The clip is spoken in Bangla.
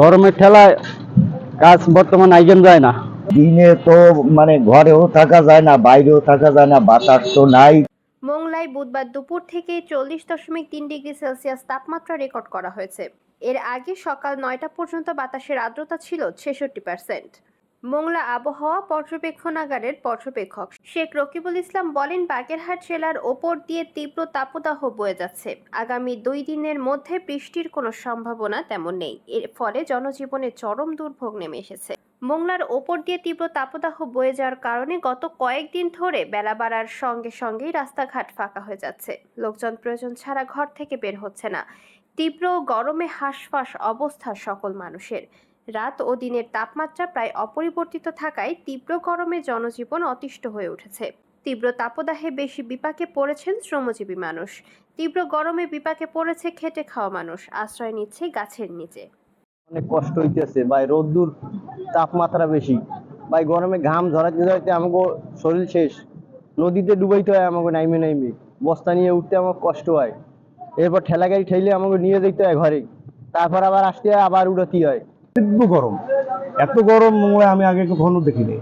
গরমের ঠেলায় কাজ বর্তমান আয়োজন যায় না। দিনে তো মানে ঘরেও থাকা যায় না বাইরেও থাকা যায় না বাতাস তো নাই। মোংলায় বুধবার দুপুর থেকে চল্লিশ দশমিক তিন ডিগ্রি সেলসিয়াস তাপমাত্রা রেকর্ড করা হয়েছে। এর আগে সকাল নয়টা পর্যন্ত বাতাসের আর্দ্রতা ছিল ছেষট্টি পার্সেন্ট। মোংলা আবহাওয়া পর্যবেক্ষণাগারের পর্যবেক্ষক শেখ রকিবুল ইসলাম বলেন, বাগেরহাট জেলার ওপর দিয়ে তীব্র তাপদাহ বয়ে যাচ্ছে। আগামী দুই দিনের মধ্যে বৃষ্টির কোনো সম্ভাবনা তেমন নেই। এর ফলে জনজীবনে চরম দুর্ভোগ নেমে এসেছে। মোংলার ওপর দিয়ে তীব্র তাপদাহ বয়ে যাওয়ার কারণে গত কয়েকদিন ধরে বেলা বাড়ার সঙ্গে সঙ্গেই রাস্তাঘাট ফাঁকা হয়ে যাচ্ছে। লোকজন প্রয়োজন ছাড়া ঘর থেকে বের হচ্ছে না। তীব্র গরমে হাঁসফাঁস অবস্থা সকল মানুষের। রাত ও দিনের তাপমাত্রা প্রায় অপরিবর্তিত থাকায় তীব্র গরমে জনজীবন অতিষ্ঠ হয়ে উঠেছে। তীব্র তাপদাহে বেশি বিপাকে পড়েছেন শ্রমজীবী মানুষ। তীব্র গরমে বিপাকে পড়েছে খেটে খাওয়া মানুষ। আশ্রয় নিচ্ছে গাছের নিচে। অনেক কষ্ট হইতেছে। ভাই, রোদ্দুর তাপমাত্রা বেশি। ভাই, গরমে ঘাম ঝরাইতে ঝরাইতে আমাকে শরীর শেষ। নদীতে ডুবাইতে হয় আমাকে নাইমে নাইমে। বস্তা নিয়ে উঠতে আমার কষ্ট হয়। এরপর ঠেলা গাড়ি ঠেলে আমাকে নিয়ে যেতে হয় ঘরে। তারপর আবার আসতে হয়, আবার উড়াতে হয়। গরম। এত গরম আমি আগে কখনো দেখিনি।